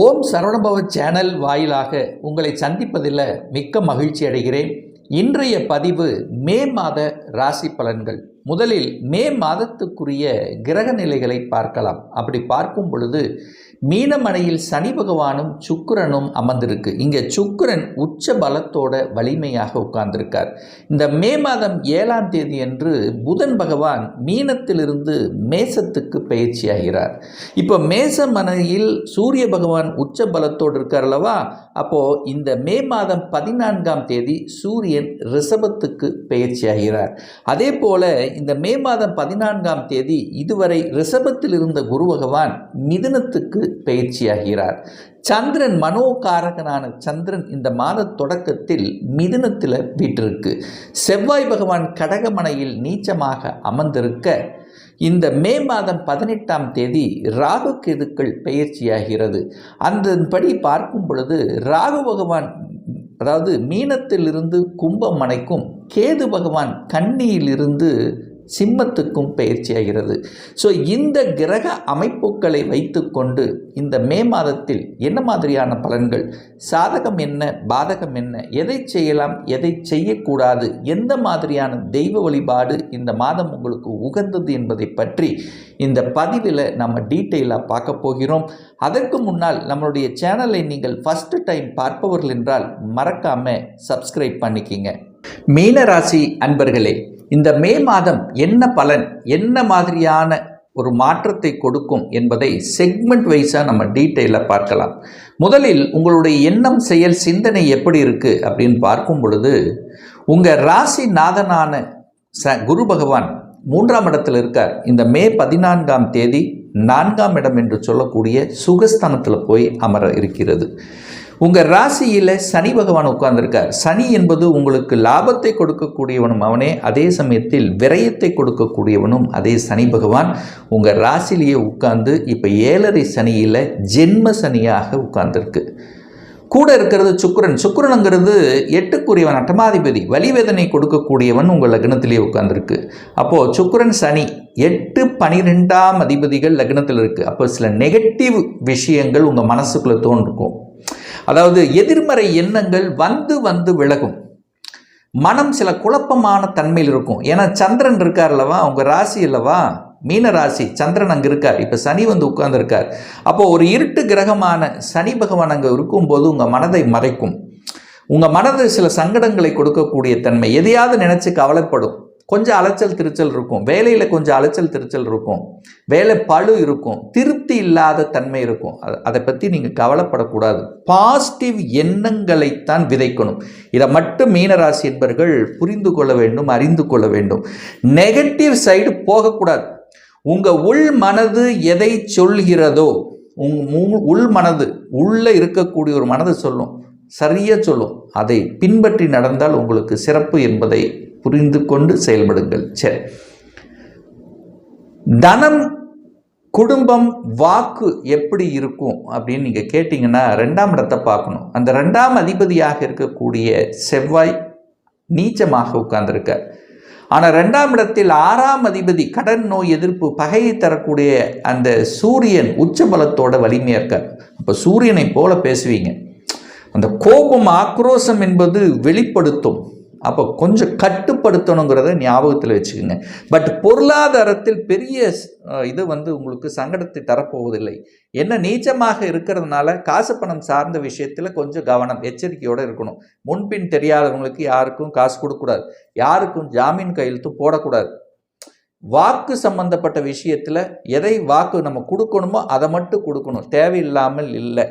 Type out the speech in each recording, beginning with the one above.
ஓம் Saravanabhava channel வாயிலாக உங்களை சந்திப்பதில் மிக்க மகிழ்ச்சி அடைகிறேன். இன்றைய பதிவு மே மாத ராசி பலன்கள். முதலில் மே மாதத்துக்குரிய கிரக நிலைகளை பார்க்கலாம். அப்படி பார்க்கும் பொழுது மீனமனையில் சனி பகவானும் சுக்கரனும் அமர்ந்திருக்கு. இங்கே சுக்கிரன் உச்ச பலத்தோட வலிமையாக உட்கார்ந்திருக்கார். இந்த மே மாதம் ஏழாம் தேதி அன்று புதன் பகவான் மீனத்திலிருந்து மேசத்துக்கு பயிற்சியாகிறார் இப்போ மேசமனையில் சூரிய பகவான் உச்ச பலத்தோடு இருக்கார் அல்லவா? அப்போது இந்த மே மாதம் பதினான்காம் தேதி சூரியன் ரிஷபத்துக்கு பயிற்சியாகிறார் அதே போல இந்த மே மாதம் பதினான்காம் தேதி இதுவரை ரிஷபத்தில் இருந்த குரு பகவான் மிதுனத்துக்கு பயிற்சியாகிறார். சந்திரன் மனோகாரகனான சந்திரன் இந்த மாத தொடக்கத்தில் மிதுனத்தில் வீட்டிருக்கு செவ்வாய் பகவான் கடகமனையில் நீச்சமாக அமர்ந்திருக்க இந்த மே மாதம் பதினெட்டாம் தேதி ராகு கேதுக்கள் பயிற்சியாகிறது. அதன்படி பார்க்கும் பொழுது ராகு பகவான் அதாவது மீனத்திலிருந்து கும்பமனைக்கும் கேது பகவான் கன்னியிலிருந்து சிம்மத்துக்கும் பயிற்சியாகிறது. ஸோ இந்த கிரக அமைப்புகளை வைத்துக்கொண்டு இந்த மே மாதத்தில் என்ன மாதிரியான பலன்கள்? சாதகம் என்ன? பாதகம் என்ன? எதை செய்யலாம்? எதை செய்யக்கூடாது? எந்த மாதிரியான தெய்வ வழிபாடு இந்த மாதம் உங்களுக்கு உகந்தது என்பதை பற்றி இந்த பதிவில் நம்ம டீட்டெயிலாக பார்க்க போகிறோம். அதற்கு முன்னால் நம்மளுடைய சேனலை நீங்கள் ஃபஸ்ட்டு டைம் பார்ப்பவர்கள் என்றால் மறக்காமல் சப்ஸ்கிரைப் பண்ணிக்கிங்க. மீனராசி அன்பர்களே இந்த மே மாதம் என்ன பலன் என்ன மாதிரியான ஒரு மாற்றத்தை கொடுக்கும் என்பதை செக்மெண்ட் வைஸாக நம்ம டீட்டெயிலாக பார்க்கலாம். முதலில் உங்களுடைய எண்ணம் செயல் சிந்தனை எப்படி இருக்குது அப்படின்னு பார்க்கும் பொழுது உங்கள் ராசி நாதனான ச குரு பகவான் மூன்றாம் இடத்தில் இருக்கார். இந்த மே பதினான்காம் தேதி நான்காம் இடம் என்று சொல்லக்கூடிய சுகஸ்தானத்தில் போய் அமர இருக்கிறது. உங்கள் ராசியில் சனி பகவான் உட்கார்ந்துருக்கார். சனி என்பது உங்களுக்கு லாபத்தை கொடுக்கக்கூடியவனும் அவனே அதே சமயத்தில் விரயத்தை கொடுக்கக்கூடியவனும் அதே சனி பகவான். உங்கள் ராசிலேயே உட்கார்ந்து இப்போ ஏழரை சனியில் ஜென்ம சனியாக உட்கார்ந்துருக்கு. கூட இருக்கிறது சுக்கரன். சுக்கரனுங்கிறது எட்டுக்குரியவன் அட்டமாதிபதி வலிவேதனை கொடுக்கக்கூடியவன் உங்கள் லக்னத்திலேயே உட்கார்ந்துருக்கு. அப்போது சுக்கரன் சனி எட்டு பனிரெண்டாம் அதிபதிகள் லக்னத்தில் இருக்குது அப்போ சில நெகட்டிவ் விஷயங்கள் உங்கள் மனசுக்குள்ளே தோன்றிருக்கும் அதாவது எதிர்மறை எண்ணங்கள் வந்து வந்து விலகும். மனம் சில குழப்பமான தன்மையில் இருக்கும். ஏன்னா சந்திரன் இருக்கார் அல்லவா? அவங்க ராசி அல்லவா? மீன ராசி. சந்திரன் அங்கே இருக்கார். இப்போ சனி வந்து உட்கார்ந்துருக்கார். அப்போ ஒரு இருட்டு கிரகமான சனி பகவான் அங்கே இருக்கும்போது உங்கள் மனதை மறைக்கும். உங்கள் மனது சில சங்கடங்களை கொடுக்கக்கூடிய தன்மை. எதையாவது நினச்சி கவலைப்படும். கொஞ்சம் அலைச்சல் திருச்சல் இருக்கும். வேலையில் கொஞ்சம் அலைச்சல் திருச்சல் இருக்கும். வேலை பழு இருக்கும். திருப்தி இல்லாத தன்மை இருக்கும். அதை பற்றி நீங்கள் கவலைப்படக்கூடாது. பாசிட்டிவ் எண்ணங்களைத்தான் விதைக்கணும். இதை மட்டும் மீனராசி என்பர்கள் புரிந்து கொள்ள வேண்டும் அறிந்து கொள்ள வேண்டும். நெகட்டிவ் சைடு போகக்கூடாது. உங்கள் உள் மனது எதை சொல்கிறதோ உங் உள் மனது உள்ளே இருக்கக்கூடிய ஒரு மனது சொல்லும். சரியாக சொல்லும். அதை பின்பற்றி நடந்தால் உங்களுக்கு சிறப்பு என்பதை புரிந்து கொண்டு செயல்படுங்கள். சரி தனம் குடும்பம் வாக்கு எப்படி இருக்கும் அப்படின்னு நீங்கள் கேட்டிங்கன்னா ரெண்டாம் இடத்தை பார்க்கணும். அந்த ரெண்டாம் அதிபதியாக இருக்கக்கூடிய செவ்வாய் நீச்சமாக உட்கார்ந்துருக்கார். ஆனால் ரெண்டாம் இடத்தில் ஆறாம் அதிபதி கடன் நோய் எதிர்ப்பு பகையை தரக்கூடிய அந்த சூரியன் உச்சபலத்தோட வலிமையாக இருக்கார். அப்போ சூரியனை போல பேசுவீங்க. அந்த கோபம் ஆக்ரோஷம் என்பது வெளிப்படுத்தும். அப்போ கொஞ்சம் கட்டுப்படுத்தணுங்கிறத ஞாபகத்தில் வச்சுக்கோங்க. பட் பொருளாதாரத்தில் பெரிய இது வந்து உங்களுக்கு சங்கடத்தை தரப்போவதில்லை. என்ன நீச்சமாக இருக்கிறதுனால காசு பணம் சார்ந்த விஷயத்தில் கொஞ்சம் கவனம் எச்சரிக்கையோடு இருக்கணும். முன்பின் தெரியாதவங்களுக்கு யாருக்கும் காசு கொடுக்கக்கூடாது. யாருக்கும் ஜாமீன் கையெழுத்து போடக்கூடாது. வாக்கு சம்பந்தப்பட்ட விஷயத்தில் எதை வாக்கு நம்ம கொடுக்கணுமோ அதை மட்டும் கொடுக்கணும். தேவையில்லாமல் இல்லை.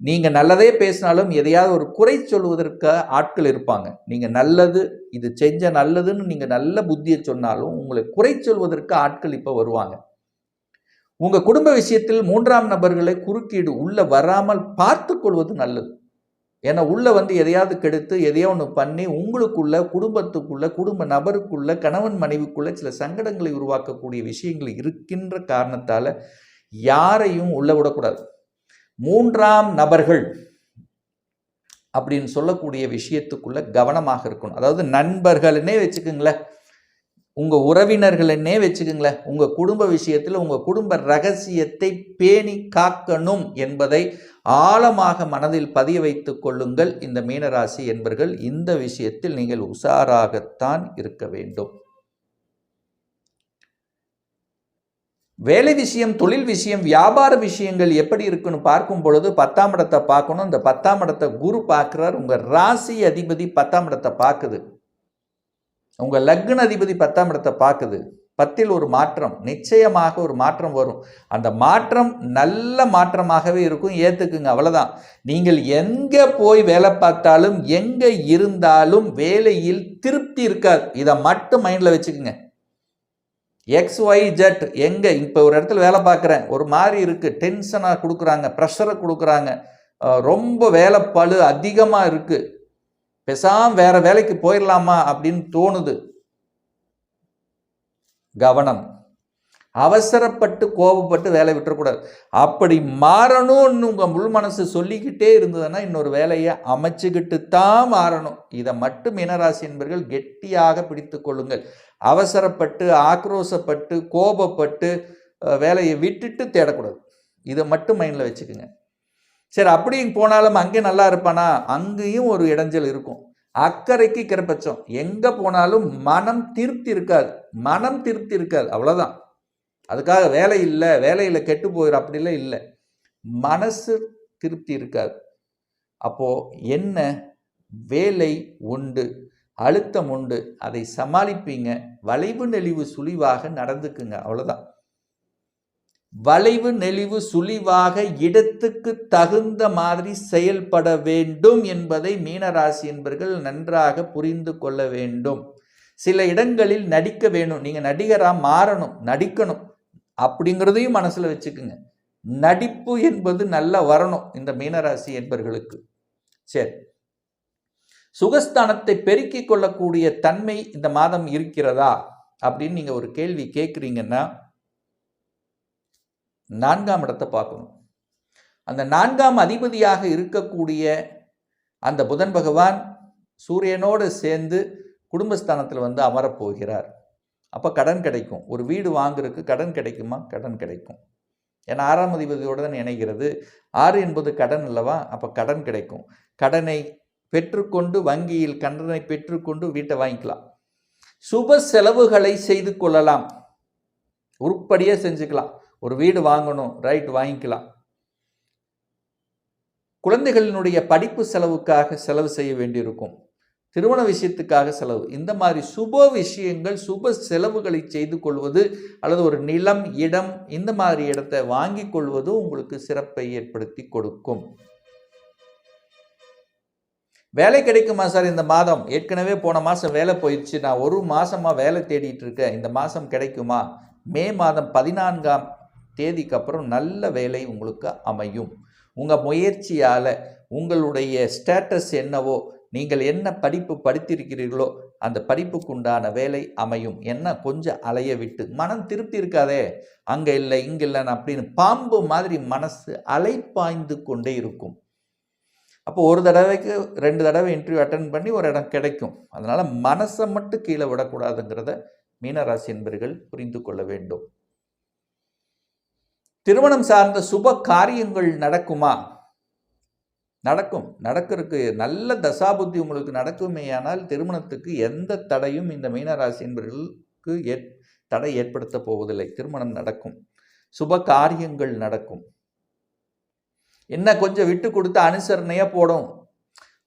நீங்கள் நல்லதே பேசினாலும் எதையாவது ஒரு குறை சொல்வதற்கு ஆட்கள் இருப்பாங்க. நீங்கள் நல்லது இது செஞ்ச நல்லதுன்னு நீங்கள் நல்ல புத்தியை சொன்னாலும் உங்களை குறை சொல்வதற்கு ஆட்கள் இப்போ வருவாங்க. உங்கள் குடும்ப விஷயத்தில் மூன்றாம் நபர்களை குறுக்கீடு உள்ள வராமல் பார்த்து கொள்வது நல்லது. ஏன்னா உள்ளே வந்து எதையாவது கெடுத்து எதையோ ஒன்று பண்ணி உங்களுக்குள்ள குடும்பத்துக்குள்ள குடும்ப நபருக்குள்ள கணவன் மனைவிக்குள்ள சில சங்கடங்களை உருவாக்கக்கூடிய விஷயங்கள் இருக்கின்ற காரணத்தால் யாரையும் உள்ள விடக்கூடாது. மூன்றாம் நபர்கள் அப்படின்னு சொல்லக்கூடிய விஷயத்துக்குள்ள கவனமாக இருக்கணும். அதாவது நண்பர்கள்னே வச்சுக்கோங்களேன். உங்கள் உறவினர்களன்னே வச்சுக்கோங்களேன். உங்கள் குடும்ப விஷயத்தில் உங்கள் குடும்ப ரகசியத்தை பேணி காக்கணும் என்பதை ஆழமாக மனதில் பதிய வைத்துக் கொள்ளுங்கள். இந்த மீனராசி என்பர்கள் இந்த விஷயத்தில் நீங்கள் உஷாராகத்தான் இருக்க வேண்டும். வேலை விஷயம் தொழில் விஷயம் வியாபார விஷயங்கள் எப்படி இருக்குன்னு பார்க்கும் பொழுது பத்தாம் இடத்தை பார்க்கணும். இந்த பத்தாம் இடத்தை குரு பார்க்குறார். உங்கள் ராசி அதிபதி பத்தாம் இடத்தை பார்க்குது. உங்கள் லக்ன அதிபதி பத்தாம் இடத்தை பார்க்குது. பத்தில் ஒரு மாற்றம் நிச்சயமாக ஒரு மாற்றம் வரும். அந்த மாற்றம் நல்ல மாற்றமாகவே இருக்கும். ஏற்றுக்குங்க அவ்வளோதான் நீங்கள் எங்கே போய் வேலை பார்த்தாலும் எங்கே இருந்தாலும் வேலையில் திருப்தி இருக்காது. இதை மட்டும் மைண்டில் வச்சுக்கோங்க. எக்ஸ் ஒய் ஜெட் எங்கே? இப்போ ஒரு இடத்துல வேலை பார்க்குறேன். ஒரு மாதிரி இருக்குது டென்ஷனாக கொடுக்குறாங்க. ப்ரெஷரை கொடுக்குறாங்க. ரொம்ப வேலை பளு அதிகமாக இருக்குது பெசாம் வேறு வேலைக்கு போயிடலாமா அப்படின்னு தோணுது. கவனம். அவசரப்பட்டு கோபப்பட்டு வேலை விட்டுறக்கூடாது. அப்படி மாறணும்னு உங்கள் முள் மனசு சொல்லிக்கிட்டே இருந்ததுன்னா இன்னொரு வேலையை அமைச்சுக்கிட்டு தான் மாறணும். இதை மட்டும் மீனராசி என்பர்கள் கெட்டியாக பிடித்து கொள்ளுங்கள். அவசரப்பட்டு ஆக்ரோசப்பட்டு கோபப்பட்டு வேலையை விட்டுட்டு தேடக்கூடாது. இதை மட்டும் மைண்டில் வச்சுக்கோங்க. சரி அப்படியும் போனாலும் அங்கே நல்லா இருப்பானா? அங்கேயும் ஒரு இடைஞ்சல் இருக்கும். அக்கறைக்கு கிரப்பச்சம். எங்கே போனாலும் மனம் திருப்தி இருக்காது. மனம் திருப்தி இருக்காது. அவ்வளோதான் அதுக்காக வேலை இல்லை வேலையில் கெட்டு போயிடும் அப்படிலாம் இல்லை. மனசு திருப்தி இருக்காது. அப்போது என்ன? வேலை உண்டு அழுத்தம் உண்டு. அதை சமாளிப்பீங்க. வளைவு நெளிவு சுழிவாக நடந்துக்குங்க அவ்வளோதான் வளைவு நெளிவு சுழிவாக இடத்துக்கு தகுந்த மாதிரி செயல்பட வேண்டும் என்பதை மீனராசி என்பர்கள் நன்றாக புரிந்து கொள்ள வேண்டும். சில இடங்களில் நடிக்க வேணும். நீங்கள் நடிகராக மாறணும் நடிக்கணும். அப்படிங்கிறதையும் மனசில் வச்சுக்குங்க. நடிப்பு என்பது நல்லா வரணும் இந்த மீனராசி என்பர்களுக்கு. சரி. சுகஸ்தானத்தை பெருக்கிக் கொள்ளக்கூடிய தன்மை இந்த மாதம் இருக்கிறதா? அப்படின்னு நீங்கள் ஒரு கேள்வி கேட்குறீங்கன்னா நான்காம் இடத்தை பார்க்கணும். அந்த நான்காம் அதிபதியாக இருக்கக்கூடிய அந்த புதன் பகவான் சூரியனோடு சேர்ந்து குடும்பஸ்தானத்தில் வந்து அமரப்போகிறார் அப்போ கடன் கிடைக்கும். ஒரு வீடு வாங்குறதுக்கு கடன் கிடைக்குமா? கடன் கிடைக்கும். ஏன்னா ஆறாம் அதிபதியோடு தான் இணைகிறது. ஆறு என்பது கடன் அல்லவா? அப்போ கடன் கிடைக்கும். கடனை பெற்றுக்கொண்டு வங்கியில் கடனை பெற்றுக்கொண்டு வீட்டை வாங்கிக்கலாம். சுப செலவுகளை செய்து கொள்ளலாம். உருப்படியாக செஞ்சுக்கலாம். ஒரு வீடு வாங்கணும் ரைட் வாங்கிக்கலாம். குழந்தைகளினுடைய படிப்பு செலவுக்காக செலவு செய்ய வேண்டியிருக்கும். திருமண விஷயத்துக்காக செலவு. இந்த மாதிரி சுப விஷயங்கள் சுப செலவுகளை செய்து கொள்வது அல்லது ஒரு நிலம் இடம் இந்த மாதிரி இடத்தை வாங்கி கொள்வது உங்களுக்கு சிறப்பை ஏற்படுத்தி கொடுக்கும். வேலை கிடைக்குமா சார் இந்த மாதம்? ஏற்கனவே போன மாதம் வேலை போயிடுச்சு. நான் ஒரு மாதமாக வேலை தேடிட்டு இருக்கேன். இந்த மாதம் கிடைக்குமா? மே மாதம் பதினான்காம் தேதிக்கு அப்புறம் நல்ல வேலை உங்களுக்கு அமையும். உங்கள் முயற்சியால் உங்களுடைய ஸ்டேட்டஸ் என்னவோ நீங்கள் என்ன படிப்பு படித்திருக்கிறீர்களோ அந்த படிப்புக்கு உண்டான வேலை அமையும். என்ன? கொஞ்சம் அலைய விட்டு மனம் திருப்தி இருக்காதே. அங்கே இல்லை இங்கே இல்லைன்னு அப்படின்னு பாம்பு மாதிரி மனசு அலைப்பாய்ந்து கொண்டே இருக்கும். அப்போ ஒரு தடவைக்கு ரெண்டு தடவை இன்டர்வியூ அட்டன் பண்ணி ஒரு இடம் கிடைக்கும். அதனால் மனசை மட்டும் கீழே விடக்கூடாதுங்கிறத மீனராசி என்பர்கள் புரிந்து கொள்ள வேண்டும். திருமணம் சார்ந்த சுப காரியங்கள் நடக்குமா? நடக்கும். நடக்கிறதுக்கு நல்ல தசாபுத்தி உங்களுக்கு நடக்குமேயானால் திருமணத்துக்கு எந்த தடையும் இந்த மீனராசி என்பவர்களுக்கு ஏற் தடை ஏற்படுத்த போவதில்லை. திருமணம் நடக்கும். சுப காரியங்கள் நடக்கும். என்ன கொஞ்சம் விட்டு கொடுத்து அனுசரணையாக போடும்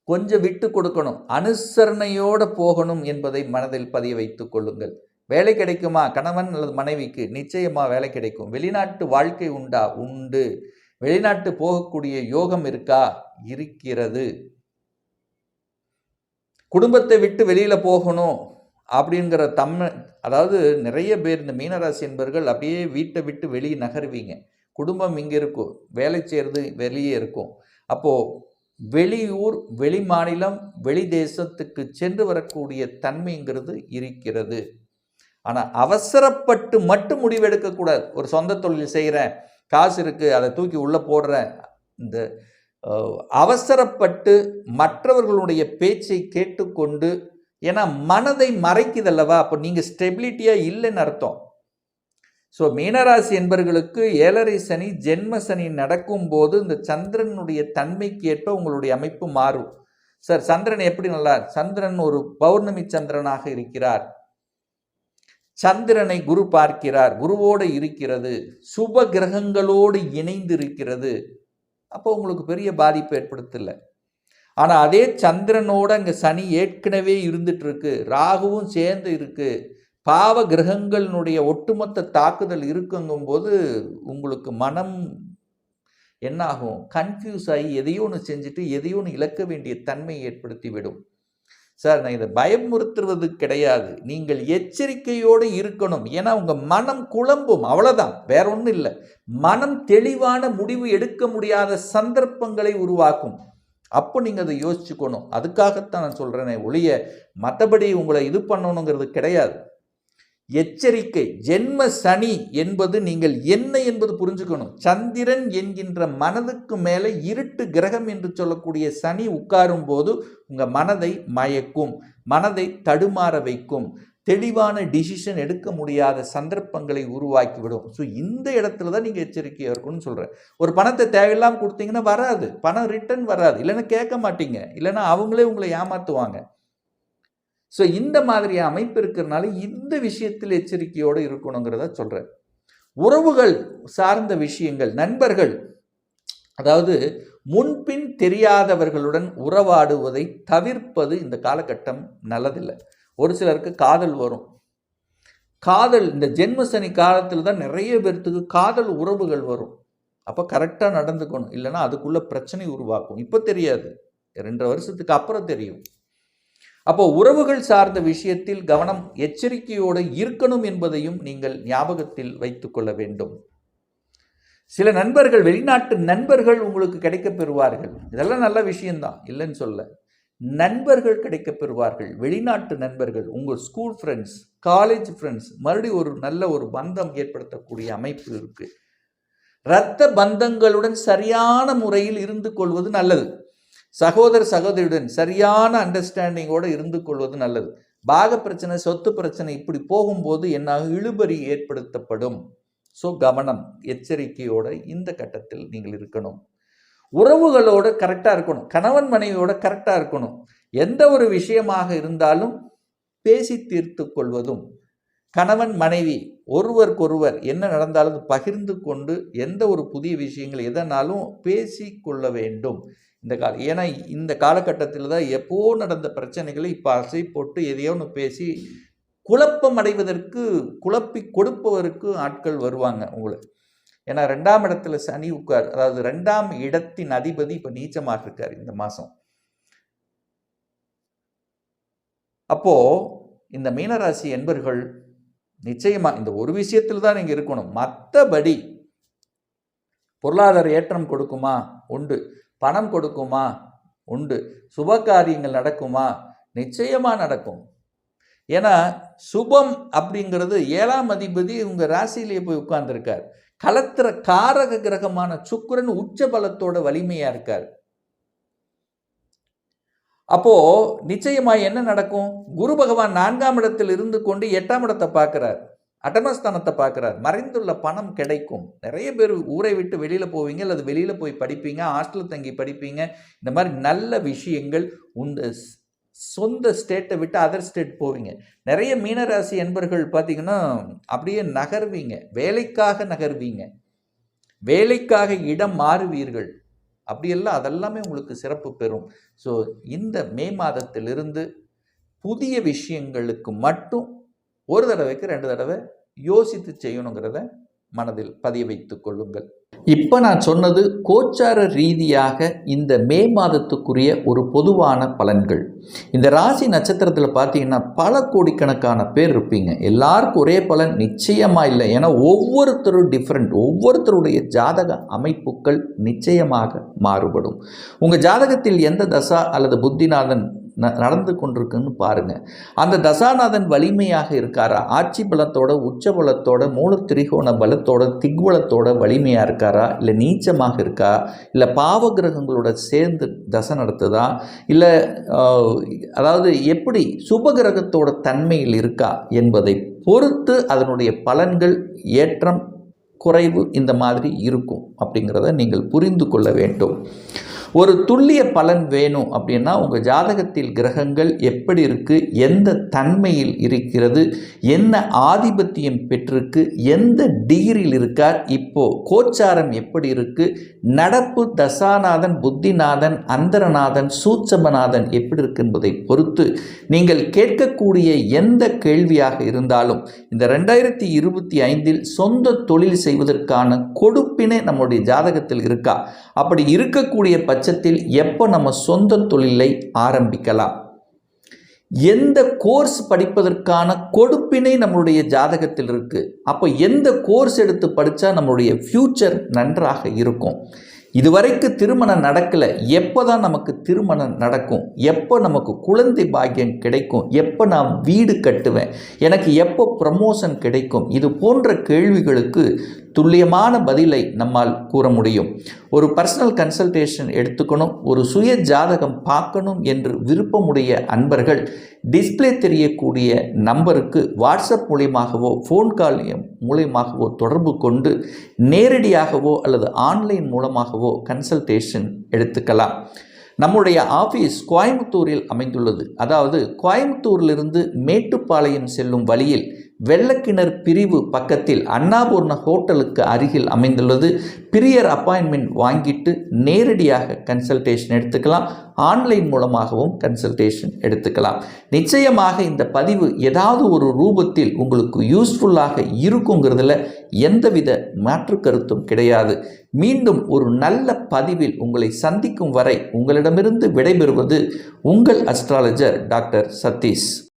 கொஞ்சம் விட்டு கொடுக்கணும். அனுசரணையோடு போகணும் என்பதை மனதில் பதிய வைத்துக் கொள்ளுங்கள். வேலை கிடைக்குமா? கணவன் அல்லது மனைவிக்கு நிச்சயமா வேலை கிடைக்கும். வெளிநாட்டு வாழ்க்கை உண்டா? உண்டு. வெளிநாட்டு போகக்கூடிய யோகம் இருக்கா? இருக்கிறது. குடும்பத்தை விட்டு வெளியில் போகணும் அப்படிங்கிற தம்ம அதாவது நிறைய பேர் இந்த மீனராசி என்பவர்கள் அப்படியே வீட்டை விட்டு வெளியே நகருவீங்க. குடும்பம் இங்கே இருக்கும் வேலை செய்கிறது வெளியே இருக்கும். அப்போது வெளியூர் வெளி மாநிலம் வெளி தேசத்துக்கு சென்று வரக்கூடிய தன்மைங்கிறது இருக்கிறது. ஆனால் அவசரப்பட்டு மட்டும் முடிவெடுக்கக்கூடாது. ஒரு சொந்த தொழில் செய்கிறேன் காசு இருக்குது அதை தூக்கி உள்ளே போடுறேன் இந்த அவசரப்பட்டு மற்றவர்களுடைய பேச்சை கேட்டுக்கொண்டு ஏன்னா மனதை மறைக்குதல்லவா? அப்போ நீங்கள் ஸ்டெபிலிட்டியாக இல்லைன்னு அர்த்தம். ஸோ மீனராசி என்பவர்களுக்கு ஏழரை சனி ஜென்ம சனி நடக்கும்போது இந்த சந்திரனுடைய தன்மைக்கு ஏற்ப உங்களுடைய அமைப்பு மாறும். சார் சந்திரன் எப்படி நல்லா சந்திரன் ஒரு பௌர்ணமி சந்திரனாக இருக்கிறார். சந்திரனை குரு பார்க்கிறார். குருவோடு இருக்கிறது. சுப கிரகங்களோடு இணைந்து இருக்கிறது அப்போ உங்களுக்கு பெரிய பாதிப்பு ஏற்படுத்தல. ஆனால் அதே சந்திரனோட அங்கே சனி ஏற்கனவே இருந்துட்டு இருக்கு ராகுவும் சேர்ந்து இருக்கு. பாவ கிரகங்களினுடைய ஒட்டுமொத்த தாக்குதல் இருக்குங்கும்போது உங்களுக்கு மனம் என்னாகும்? கன்ஃபியூஸ் ஆகி எதையோ ஒன்று செஞ்சுட்டு எதையோ ஒன்று இழக்க வேண்டிய தன்மை ஏற்படுத்தி விடும் சார் நான் இதை பயமுறுத்துவது கிடையாது. நீங்கள் எச்சரிக்கையோடு இருக்கணும். ஏன்னா உங்கள் மனம் குழம்பும். அவ்வளோதான் வேற ஒன்றும் இல்லை. மனம் தெளிவான முடிவு எடுக்க முடியாத சந்தர்ப்பங்களை உருவாக்கும். அப்போ நீங்கள் அதை யோசிச்சுக்கணும். அதுக்காகத்தான் நான் சொல்கிறேனே ஒழிய மற்றபடி உங்களை இது பண்ணணுங்கிறது கிடையாது. எச்சரிக்கை ஜென்ம சனி என்பது நீங்கள் என்ன என்பது புரிஞ்சுக்கணும். சந்திரன் என்கின்ற மனதுக்கு மேலே இருட்டு கிரகம் என்று சொல்லக்கூடிய சனி உட்காரும் போது உங்கள் மனதை மயக்கும் மனதை தடுமாற வைக்கும். தெளிவான டிசிஷன் எடுக்க முடியாத சந்தர்ப்பங்களை உருவாக்கிவிடும். ஸோ இந்த இடத்துல தான் நீங்கள் எச்சரிக்கையாக இருக்கணும்னு சொல்கிறேன் ஒரு பணத்தை தேவையில்லாமல் கொடுத்தீங்கன்னா வராது. பணம் ரிட்டர்ன் வராது. இல்லைன்னா கேட்க மாட்டீங்க. இல்லைன்னா அவங்களே உங்களை ஏமாற்றுவாங்க ஸோ இந்த மாதிரி அமைப்பு இருக்கிறனால இந்த விஷயத்தில் எச்சரிக்கையோடு இருக்கணுங்கிறத சொல்கிறேன் உறவுகள் சார்ந்த விஷயங்கள் நண்பர்கள் அதாவது முன்பின் தெரியாதவர்களுடன் உறவாடுவதை தவிர்ப்பது இந்த காலகட்டம் நல்லதில்லை. ஒரு சிலருக்கு காதல் வரும். காதல் இந்த ஜென்மசனி காலத்தில் தான் நிறைய பேர்த்துக்கு காதல் உறவுகள் வரும். அப்போ கரெக்டாக நடந்துக்கணும். இல்லைன்னா அதுக்குள்ளே பிரச்சனை உருவாக்கும். இப்போ தெரியாது. ரெண்டு வருஷத்துக்கு அப்புறம் தெரியும். அப்போ உறவுகள் சார்ந்த விஷயத்தில் கவனம் எச்சரிக்கையோடு இருக்கணும் என்பதையும் நீங்கள் ஞாபகத்தில் வைத்துக்கொள்ள வேண்டும். சில நண்பர்கள் வெளிநாட்டு நண்பர்கள் உங்களுக்கு கிடைக்க பெறுவார்கள். இதெல்லாம் நல்ல விஷயம்தான். இல்லைன்னு சொல்ல. நண்பர்கள் கிடைக்க பெறுவார்கள் வெளிநாட்டு நண்பர்கள் உங்கள் ஸ்கூல் ஃப்ரெண்ட்ஸ் காலேஜ் ஃப்ரெண்ட்ஸ் மறுபடியும் ஒரு நல்ல ஒரு பந்தம் ஏற்படுத்தக்கூடிய அமைப்பு இருக்கு. இரத்த பந்தங்களுடன் சரியான முறையில் இருந்து கொள்வது நல்லது. சகோதர சகோதரியுடன் சரியான அண்டர்ஸ்டாண்டிங்கோடு இருந்து கொள்வது நல்லது. பாக பிரச்சனை சொத்து பிரச்சனை இப்படி போகும்போது என்னாக இழுபறி ஏற்படுத்தப்படும். ஸோ கவனம் எச்சரிக்கையோடு இந்த கட்டத்தில் நீங்கள் இருக்கணும். உறவுகளோடு கரெக்டாக இருக்கணும். கணவன் மனைவியோட கரெக்டாக இருக்கணும். எந்த ஒரு விஷயமாக இருந்தாலும் பேசி தீர்த்து கொள்வதும் கணவன் மனைவி ஒருவருக்கொருவர் என்ன நடந்தாலும் பகிர்ந்து கொண்டு எந்த ஒரு புதிய விஷயங்கள் எதனாலும் பேசி கொள்ள வேண்டும். இந்த கால ஏன்னா இந்த காலகட்டத்தில் தான் எப்போ நடந்த பிரச்சனைகளை இப்போ அசை போட்டு எதையோ ஒன்று பேசி குழப்பம் அடைவதற்கு குழப்பி கொடுப்பவருக்கு ஆட்கள் வருவாங்க உங்களை. ஏன்னா ரெண்டாம் இடத்துல சனி உட்கார் அதாவது ரெண்டாம் இடத்தின் அதிபதி இப்போ நீச்சமாக இருக்கார் இந்த மாதம் அப்போ இந்த மீனராசி என்பர்கள் நிச்சயமா இந்த ஒரு விஷயத்தில் தான் நீங்கள் இருக்கணும். மற்றபடி பொருளாதார ஏற்றம் கொடுக்குமா? உண்டு. பணம் கொடுக்குமா? உண்டு. சுப காரியங்கள் நடக்குமா? நிச்சயமாக நடக்கும். ஏன்னா சுபம் அப்படிங்கிறது ஏழாம் அதிபதி உங்கள் ராசியிலேயே போய் உட்கார்ந்துருக்கார். கலத்திர காரக கிரகமான சுக்கரன் உச்ச பலத்தோட வலிமையா இருக்கார். அப்போ நிச்சயமா என்ன நடக்கும்? குரு பகவான் நான்காம் இடத்தில் இருந்து கொண்டு எட்டாம் இடத்தை பார்க்கிறார். அட்டமஸ்தானத்தை பார்க்குறார். மறைந்துள்ள பணம் கிடைக்கும். நிறைய பேர் ஊரை விட்டு வெளியில் போவீங்க அல்லது வெளியில் போய் படிப்பீங்க ஹாஸ்டலில் தங்கி படிப்பீங்க. இந்த மாதிரி நல்ல விஷயங்கள் உந்த சொந்த ஸ்டேட்டை விட்டு அதர் ஸ்டேட் போவீங்க. நிறைய மீனராசி என்பர்கள் பார்த்தீங்கன்னா அப்படியே நகர்வீங்க. வேலைக்காக நகர்வீங்க. வேலைக்காக இடம் மாறுவீர்கள். அப்படியெல்லாம் அதெல்லாமே உங்களுக்கு சிறப்பு பெறும். ஸோ இந்த மே மாதத்திலிருந்து புதிய விஷயங்களுக்கு மட்டும் ஒரு தடவைக்கு ரெண்டு தடவை யோசித்து செய்யணுங்கிறத மனதில் பதிய வைத்துக் கொள்ளுங்கள். இப்போ நான் சொன்னது கோச்சார ரீதியாக இந்த மே மாதத்துக்குரிய ஒரு பொதுவான பலன்கள். இந்த ராசி நட்சத்திரத்தில் பார்த்தீங்கன்னா பல கோடிக்கணக்கான பேர் இருப்பீங்க. எல்லாருக்கும் ஒரே பலன் நிச்சயமாக இல்லை. ஏன்னா ஒவ்வொருத்தரும் டிஃப்ரெண்ட் ஒவ்வொருத்தருடைய ஜாதக அமைப்புகள் நிச்சயமாக மாறுபடும். உங்கள் ஜாதகத்தில் எந்த தசா அல்லது புத்திநாதன் நடந்து கொண்டிருக்குன்னு பாருங்கள் அந்த தசாநாதன் வலிமையாக இருக்காரா? ஆட்சி பலத்தோட உச்ச பலத்தோட மூல திரிகோண பலத்தோட திக்வலத்தோட வலிமையாக இருக்காரா? இல்லை நீச்சமாக இருக்கா? இல்லை பாவ கிரகங்களோட சேர்ந்து தசை நடத்துதா? இல்லை அதாவது எப்படி சுபகிரகத்தோட தன்மையில் இருக்கா என்பதை பொறுத்து அதனுடைய பலன்கள் ஏற்றம் குறைவு இந்த மாதிரி இருக்கும் அப்படிங்கிறத நீங்கள் புரிந்து கொள்ள வேண்டும். ஒரு துல்லிய பலன் வேணும் அப்படின்னா உங்கள் ஜாதகத்தில் கிரகங்கள் எப்படி இருக்குது எந்த தன்மையில் இருக்கிறது என்ன ஆதிபத்தியம் பெற்றிருக்கு எந்த டிகிரியில் இருக்கார் இப்போது கோச்சாரம் எப்படி இருக்குது நடப்பு தசாநாதன் புத்திநாதன் அந்தரநாதன் சூட்சமநாதன் எப்படி இருக்கு என்பதை பொறுத்து நீங்கள் கேட்கக்கூடிய எந்த கேள்வியாக இருந்தாலும் இந்த ரெண்டாயிரத்தி இருபத்தி ஐந்தில் சொந்த தொழில் செய்வதற்கான கொடுப்பினை நம்முடைய ஜாதகத்தில் இருக்கா? அப்படி இருக்கக்கூடிய பட்சத்தில் எப்போ நம்ம சொந்த தொழிலை ஆரம்பிக்கலாம்? எந்த கோர்ஸ் படிப்பதற்கான கொடுப்பினை நம்மளுடைய ஜாதகத்தில் இருக்குது அப்போ எந்த கோர்ஸ் எடுத்து படித்தா நம்மளுடைய ஃப்யூச்சர் நன்றாக இருக்கும்? இதுவரைக்கு திருமணம் நடக்கலை. எப்போ தான் நமக்கு திருமணம் நடக்கும்? எப்போ நமக்கு குழந்தை பாக்கியம் கிடைக்கும்? எப்போ நான் வீடு கட்டுவேன்? எனக்கு எப்போ ப்ரமோஷன் கிடைக்கும்? இது போன்ற கேள்விகளுக்கு துல்லியமான பதிலை நம்மால் கூற முடியும். ஒரு பர்சனல் கன்சல்டேஷன் எடுத்துக்கணும். ஒரு சுய ஜாதகம் பார்க்கணும் என்று விருப்பமுடைய அன்பர்கள் டிஸ்ப்ளே தெரியக்கூடிய நம்பருக்கு வாட்ஸ்அப் மூலியமாகவோ ஃபோன் கால் மூலியமாகவோ தொடர்பு கொண்டு நேரடியாகவோ அல்லது ஆன்லைன் மூலமாகவோ மூலமாகவோ கன்சல்டேஷன் எடுத்துக்கலாம். நம்முடைய ஆஃபீஸ் கோயம்புத்தூரில் அமைந்துள்ளது. அதாவது கோயம்புத்தூரிலிருந்து மேட்டுப்பாளையம் செல்லும் வழியில் வெள்ளக்கிணர் பிரிவு பக்கத்தில் அண்ணாபூர்ண ஹோட்டலுக்கு அருகில் அமைந்துள்ளது. பிரியர் அப்பாயின்மெண்ட் வாங்கிட்டு நேரடியாக கன்சல்டேஷன் எடுத்துக்கலாம். ஆன்லைன் மூலமாகவும் கன்சல்டேஷன் எடுத்துக்கலாம். நிச்சயமாக இந்த பதிவு ஏதாவது ஒரு ரூபத்தில் உங்களுக்கு யூஸ்ஃபுல்லாக இருக்குங்கிறதுல எந்தவித மாற்று கருத்தும் கிடையாது. மீண்டும் ஒரு நல்ல பதிவில் உங்களை சந்திக்கும் வரை உங்களிடமிருந்து விடைபெறுவது உங்கள் அஸ்ட்ராலஜர் டாக்டர் சதீஷ்.